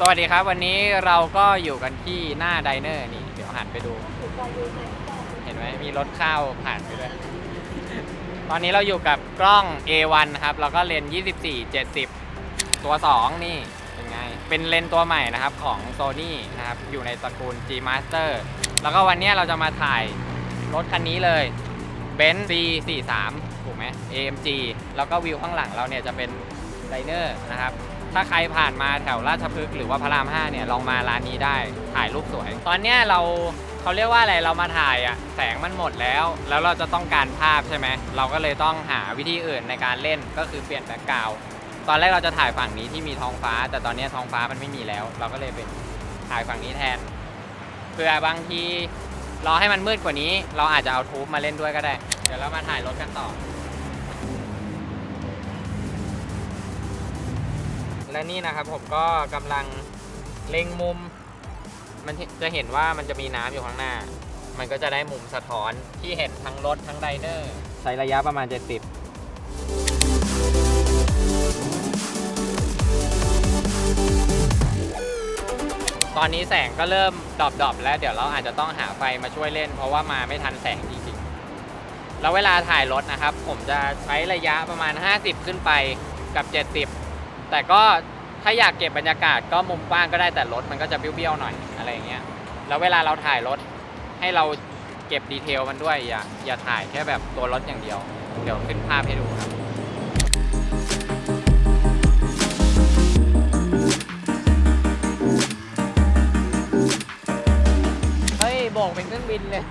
สวัสดีครับ วันนี้เราก็อยู่กันที่หน้าไดเนอร์นี่ เดี๋ยวหันไปดู เห็นไหมมีรถข้าวผ่านไปด้วย ตอนนี้เราอยู่กับกล้อง A1 ครับ แล้วก็เลนส์24 70 ตัว 2 นี่ เป็นไง เป็นเลนส์ตัวใหม่นะครับของ Sony นะครับ อยู่ในตระกูล G Master แล้วก็วันนี้เราจะมาถ่ายรถคันนี้เลย b e n z C43 ถูกไหม AMG แล้วก็วิวข้างหลังเราเนี่ยจะเป็นไดเนอร์นะครับ ถ้าใครผ่านมาแถวราชพฤกษ์หรือว่าพระราม5เนี่ยลองมาร้านนี้ได้ถ่ายรูปสวย ตอนเนี้ยเราเขาเรียกว่าอะไรเรามาถ่ายอะแสงมันหมดแล้ว แล้วเราจะต้องการภาพใช่ไหมเราก็เลยต้องหาวิธีอื่นในการเล่นก็คือเปลี่ยนแบ็กกราวตอนแรกเราจะถ่ายฝั่งนี้ที่มีท้องฟ้า แต่ตอนเนี้ยท้องฟ้ามันไม่มีแล้ว เราก็เลยเป็นถ่ายฝั่งนี้แทนเผื่อบางทีรอให้มันมืดกว่านี้ เราอาจจะเอาทูบมาเล่นด้วยก็ได้ เดี๋ยวเรามาถ่ายรถกันต่อ และนี่นะครับผมก็กำลังเล็งมุม มันจะเห็นว่ามันจะมีน้ำอยู่ข้างหน้า มันก็จะได้มุมสะท้อนที่เห็นทั้งรถทั้งไดเนอร์ ใช้ระยะประมาณ 70ตอนนี้แสงก็เริ่มดรอปๆแล้วเดี๋ยวเราอาจจะต้องหาไฟมาช่วยเล่น เพราะว่ามาไม่ทันแสงจริงๆ แล้วเวลาถ่ายรถนะครับ ผมจะใช้ระยะประมาณ 50 ขึ้นไปกับ 70 แต่ก็ถ้าอยากเก็บบรรยากาศก็มุมกว้างก็ได้แต่รถมันก็จะเบี้ยวๆหน่อยอะไรอย่างเงี้ยแล้วเวลาเราถ่ายรถให้เราเก็บดีเทลมันด้วยอย่าอย่าถ่ายแค่แบบตัวรถอย่างเดียว เดี๋ยวขึ้นภาพให้ดูครับเฮ้ยโบกเป็นเครื่องบินเลย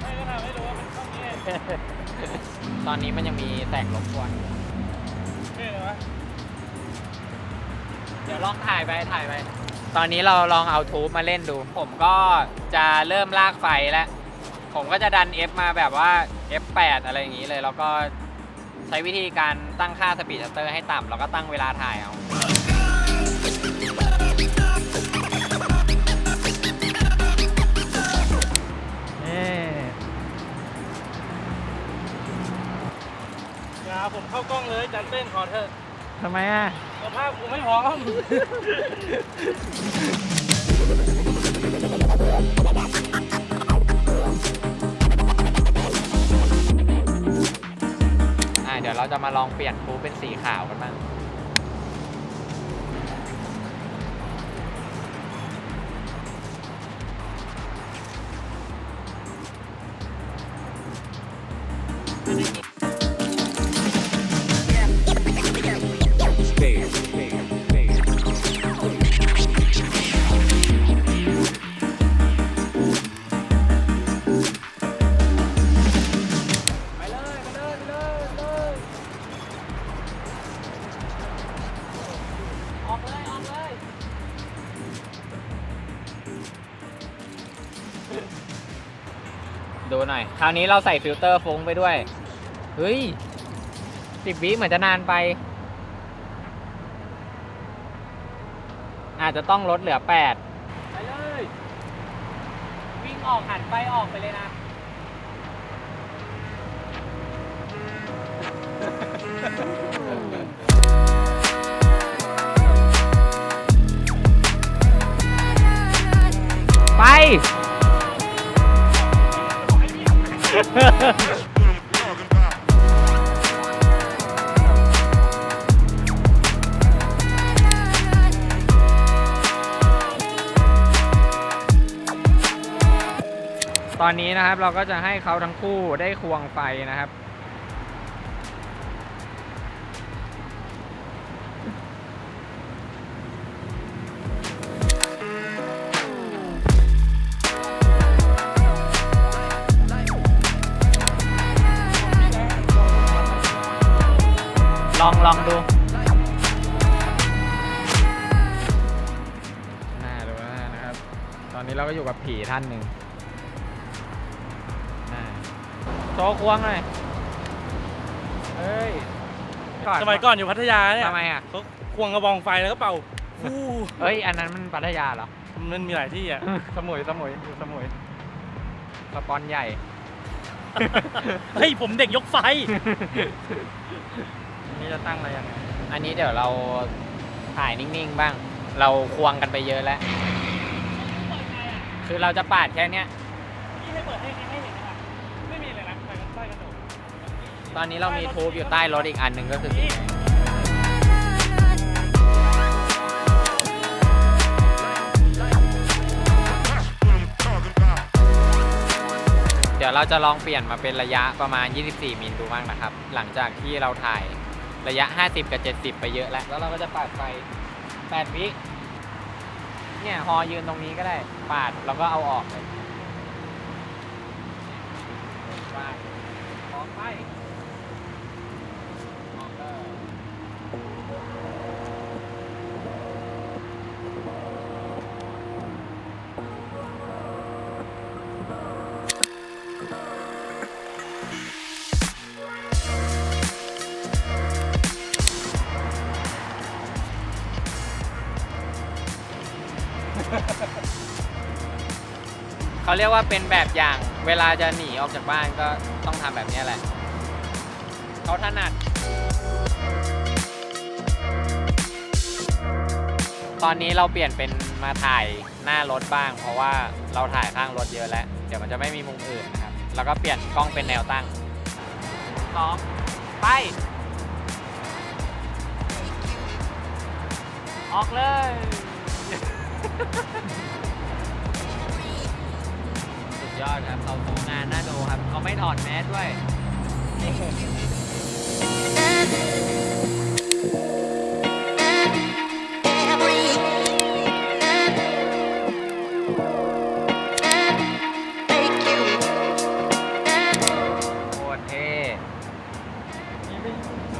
ไม่ก็ทำให้รู้ว่ามันต้องนี้ตอนนี้มันยังมีแสงรบกวน ลองถ่ายไปถ่ายไป ตอนนี้เราลองเอาทูบมาเล่นดู ผมก็จะเริ่มลากไฟแล้ว ผมก็จะดัน F มาแบบว่า F8 อะไรอย่างนี้เลย แล้วก็ใช้วิธีการตั้งค่าสปีดชัตเตอร์ให้ต่ำแล้วก็ตั้งเวลาถ่ายเอาอย่าผมเข้ากล้องเลยจันเต้นขอเถอะทำไมอะส ภาพกูไม่พร้อมอ่าเดี๋ยวเราจะมาลองเปลี่ยนทูบเป็นสีขาวกันบ้างไป หน่อย คราวนี้เราใส่ฟิลเตอร์ฟุ้งไปด้วย เฮ้ยสิบวิเหมือนจะนานไป อาจจะต้องลดเหลือแปดไปเลย วิ่งออกหันไปออกไปเลยนะ ไป ตอนนี้นะครับเราก็จะให้เขาทั้งคู่ได้ควงไฟนะครับ องลองดูน่าดูน่านะครับ ตอนนี้เราก็อยู่กับผีท่านหนึ่งน่าโชว์ควงหน่อยเฮ้ยสมัยก่อนอยู่พัทยาเนี่ยทำไมอะเขาควงกระบองไฟแล้วก็เป่าฟู่เฮ้ย อันนั้นมันปัทยาเหรอ มันมีหลายที่อะ สมุย สมุย อยู่สมุยสปอนใหญ่ เฮ้ย ผมเด็กยกไฟ นี่จะตั้งอะไรยังไงอันนี้เดี๋ยวเราถ่ายนิ่งๆบ้าง เราควงกันไปเยอะแล้ว คือเราจะปาดแค่เนี้ย พี่ให้เปิดให้ให้เห็นนะครับไม่มีเลยนะไฟกันใต้กระจกตอนนี้เรามีทูบอยู่ใต้รถอีกอันหนึ่งก็คือสีแดงเดี๋ยวเราจะลองเปลี่ยนมาเป็นระยะประมาณ 24 มิลดูบ้างนะครับ หลังจากที่เราถ่าย ระยะ 50 กับ 70 ไปเยอะแล้ว แล้วเราก็จะปาดไป 8 วิ เนี่ย ฮอยืนตรงนี้ก็ได้ ปาดแล้วก็เอาออกเลย เขาเรียกว่าเป็นแบบอย่างเวลาจะหนีออกจากบ้านก็ต้องทำแบบนี้แหละ เขาถนัด ตอนนี้เราเปลี่ยนเป็นมาถ่ายหน้ารถบ้าง เพราะว่าเราถ่ายข้างรถเยอะแล้ว เดี๋ยวมันจะไม่มีมุมอื่นนะครับ แล้วก็เปลี่ยนกล้องเป็นแนวตั้งสองไป ออกเลย สุดยอดครับเขาโูงานน่าดูครับ เขาไม่ถอดแมสด้วย โคตรเท่นี่ไม่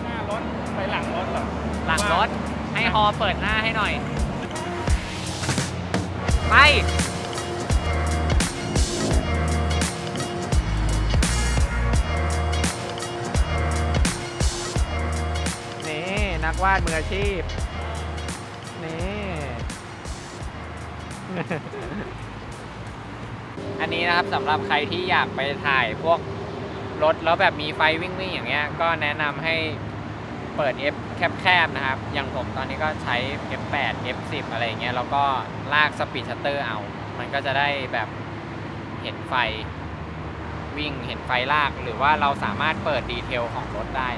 หน้ารถไปหลังรถเหรอ หลังรถ ให้ฮอเปิดหน้าให้หน่อย ไป นี่ นักวาดมืออาชีพ นี่ อันนี้นะครับสำหรับใครที่อยากไปถ่ายพวกรถแล้วแบบมีไฟวิ่งวิ่งๆอย่างเงี้ย ก็แนะนำให้เปิด F แคบๆนะครับ อย่างผมตอนนี้ก็ใช้ F8 F10 อะไรเงี้ยแล้วก็ลากสปีดชัตเตอร์เอา มันก็จะได้แบบเห็นไฟวิ่งเห็นไฟลาก หรือว่าเราสามารถเปิดดีเทลของรถได้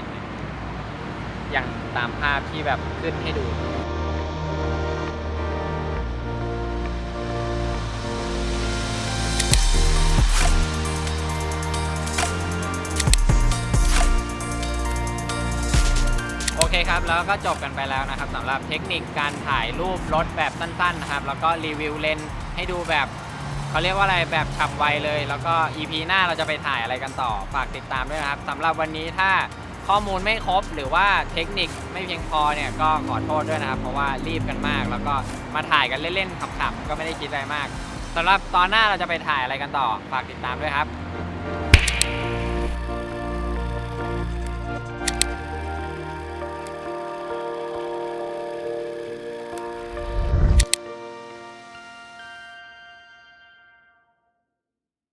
อย่างตามภาพที่แบบขึ้นให้ดู แล้วก็จบกันไปแล้วนะครับสำหรับเทคนิคการถ่ายรูปรถแบบสั้นๆนะครับแล้วก็รีวิวเลนให้ดูแบบเขาเรียกว่าอะไรแบบฉับไวเลย แล้วก็ EP หน้าเราจะไปถ่ายอะไรกันต่อฝากติดตามด้วยนะครับสำหรับวันนี้ถ้าข้อมูลไม่ครบหรือว่าเทคนิคไม่เพียงพอเนี่ยก็ขอโทษด้วยนะครับ เพราะว่ารีบกันมาก แล้วก็มาถ่ายกันเล่นๆขำๆก็ไม่ได้คิดอะไรมากสำหรับตอนหน้าเราจะไปถ่ายอะไรกันต่อฝากติดตามด้วยครับ